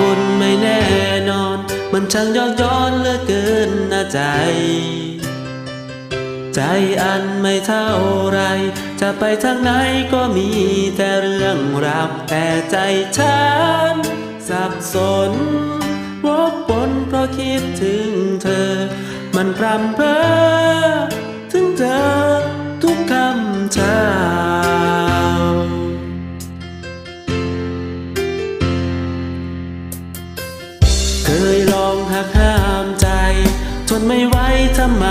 คนไม่แน่นอน มันช่างย้อนย้อนเหลือเกินนะใจ ใจอันไม่เท่าไร จะไปทางไหนก็มีแต่เรื่องราวแต่ใจฉันสับสนวกวนเพราะคิดถึงเธอ มันพรำเพอ นไม่ไหวทำไม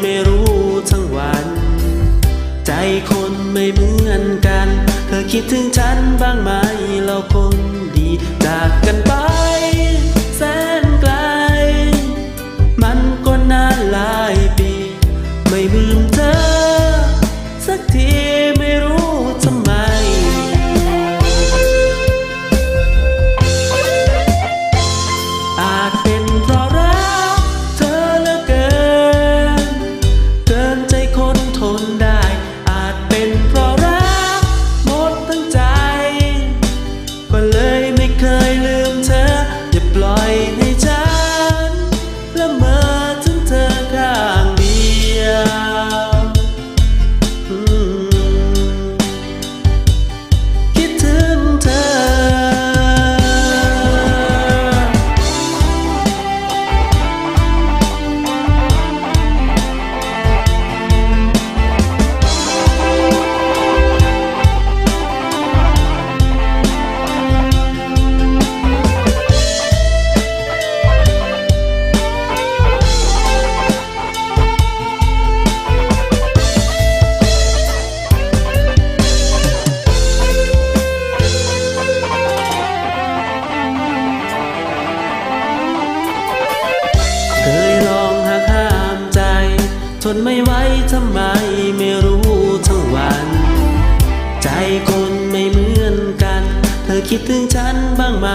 ไม่รู้ทั้งวัน ใจคนไม่เหมือนกัน เธอคิดถึงฉันบ้างไหมเราคงดีจากกันไป แสนไกล มันก็นานหลายปี ไม่ลืมเธอสักที นไม่ไหวทำไมไม่รู้ทั้งวัน ใจคนไม่เหมือนกัน เธอคิดถึงฉันบ้างไหม